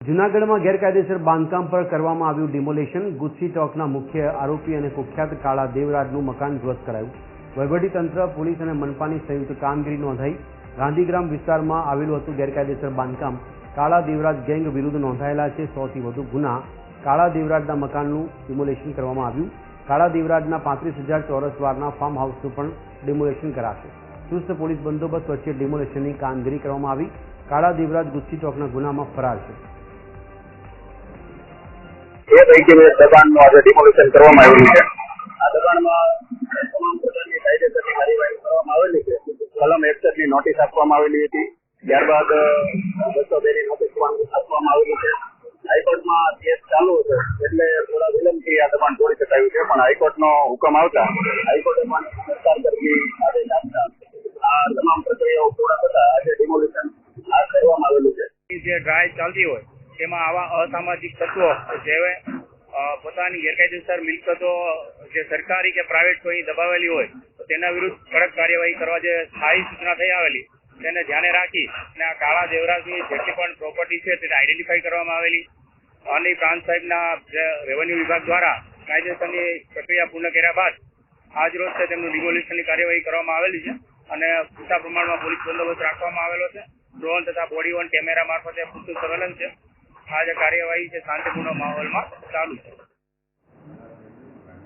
જૂનાગઢમાં ગેરકાયદેસર બાંધકામ પર કરવામાં આવ્યું ડિમોલેશન ગુજસી ચોકના મુખ્ય આરોપી અને કુખ્યાત કાળા દેવરાજનું મકાન ધ્વસ્ત કરાયું. વહીવટીતંત્ર, પોલીસ અને મનપાની સંયુક્ત કામગીરી નોંધાઈ. ગાંધીગ્રામ વિસ્તારમાં આવેલું હતું ગેરકાયદેસર બાંધકામ. કાળા દેવરાજ ગેંગ વિરુદ્ધ નોંધાયેલા છે સૌથી વધુ ગુના. કાળા દેવરાજના મકાનનું ડિમોલેશન કરવામાં આવ્યું. કાળા દેવરાજના પાંત્રીસ હજાર ચોરસ વારના ફાર્મ હાઉસનું પણ ડિમોલેશન કરાશે. ચુસ્ત પોલીસ બંદોબસ્ત વચ્ચે ડિમોલેશનની કામગીરી કરવામાં આવી. કાળા દેવરાજ ગુસ્સી ચોકના ગુનામાં ફરાર છે. એ પૈકી દબાણનું આજે ડિમોલિશન કરવામાં આવ્યું છે. આ દબાણમાં તમામ પ્રકારની કાયદેસરની કાર્યવાહી કરવામાં આવેલી છે. કલમ એકસઠની નોટિસ આપવામાં આવેલી હતી. ત્યારબાદ બસો બેની નોટિસ આપવામાં આવેલી છે. હાઈકોર્ટમાં કેસ ચાલુ હતો. એટલે થોડા વિલંબથી આ દબાણ તોડી શકાયું છે. પણ હાઈકોર્ટનો હુકમ આવતા હાઈકોર્ટે પણ સરકાર તરફી આદેશ આપતા આ તમામ પ્રક્રિયાઓ પૂર્ણ થતા આજે ડિમોલિશન આ કરવામાં આવેલું છે. જે ડ્રાઈવ ચાલતી હોય તેમાં આવા અસામાજિક તત્વો જે પોતાની ગેરકાયદેસર મિલકતો જે સરકારી કે પ્રાઇવેટ કોઈ દબાવેલી હોય, તો તેના વિરુદ્ધ કડક કાર્યવાહી કરવા જે સ્થાયી સૂચના થઈ આવેલી, તેને ધ્યાને રાખી અને આ કાળા દેવરાજની જેટલી પણ પ્રોપર્ટી છે તેને આઈડેન્ટિફાઈ કરવામાં આવેલી. અને પ્રાંત સાહેબના રેવન્યુ વિભાગ દ્વારા કાયદેસરની પ્રક્રિયા પૂર્ણ કર્યા બાદ આજ રોજ તેમનું ડિમોલિશનની કાર્યવાહી કરવામાં આવેલી છે અને પૂરતા પ્રમાણમાં પોલીસ બંદોબસ્ત રાખવામાં આવેલો છે. ડ્રોન તથા બોડી વન કેમેરા મારફતે પૂરતું સર્વેલન્સ છે. આ જે કાર્યવાહી છે શાંતિપૂર્ણ માહોલમાં ચાલુ છે.